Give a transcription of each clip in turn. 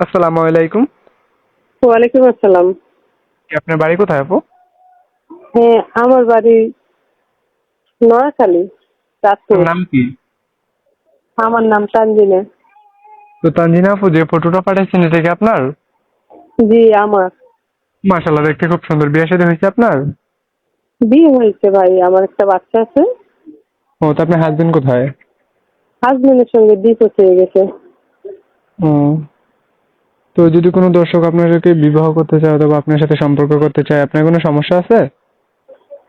আসসালামু আলাইকুম। ওয়ালাইকুম আসসালাম। আপনার বাড়ি কোথায় আপু? হ্যাঁ আমার বাড়ি নোয়াখালী চাঁদপুর। নাম কি? আমার নাম তানজিনা। তো তানজিনা আপু যে ফটোটা পাঠাচ্ছেন এটা কি আপনার? জি আমার। মাশাল্লাহ দেখতে খুব সুন্দর। বিয়ে সাথে হয়েছে আপনার? বিয়ে হয়েছে ভাই আমার একটা বাচ্চা আছে। ও তো আপনার হাজবেন্ড কোথায়? হাজবেন্ডের সঙ্গে ডিভোর্স হয়ে গেছে। ও তো যদি কোনো দর্শক আপনাকে বিবাহ করতে চায় অথবা আপনার সাথে সম্পর্ক করতে চায় আপনার কোনো সমস্যা আছে?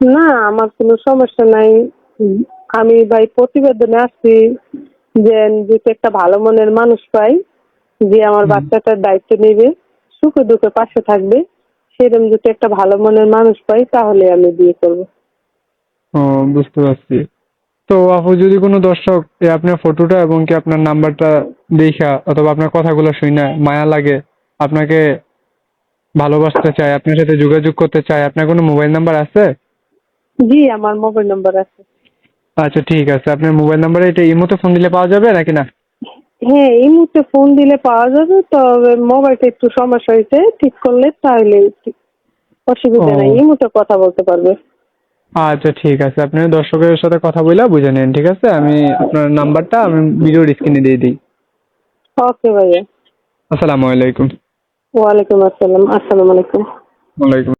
না আমার কোনো সমস্যা নাই। আমি ভাই প্রতিবেদনে আসছি যে যদি একটা ভালো মনের মানুষ পাই যে আমার বাচ্চাটার দায়িত্ব নেবে সুখে দুঃখে পাশে থাকবে সেরকম যদি একটা ভালো মনের মানুষ পাই তাহলে আমি বিয়ে করব। ও বুঝতে পারছি। তো আপু যদি কোনো দর্শক আপনার ফটোটা এবং কি আপনার নাম্বারটা দেখা অথবা আপনার কথাগুলো শুনে মায়া লাগে আপনাকে ভালোবাসতে চায় আপনার সাথে যোগাযোগ করতে চায় আপনার কোনো মোবাইল নাম্বার আছে? জি আমার মোবাইল নাম্বার আছে। আচ্ছা ঠিক আছে। আপনার মোবাইল নাম্বারে এটা ইমোতে ফোন দিলে পাওয়া যাবে নাকি না? হ্যাঁ এই মুহূর্তে ফোন দিলে পাওয়া যাবে তবে মোবাইলটা একটু সমস্যা হয়েছে ঠিক করলে তাহলে অসুবিধা। নাই এই মুহূর্তে কথা বলতে পারবে। আচ্ছা ঠিক আছে। আপনি দর্শকের সাথে কথা বলে বুঝে নেন ঠিক আছে? আমি আপনার নাম্বারটা আমি ভিডিওর স্ক্রিনে দিয়ে দিই। ওকে ভাইয়া। আসসালামু আলাইকুম। ওয়ালাইকুম আসসালাম। আসসালামু আলাইকুম। ওয়ালাইকুম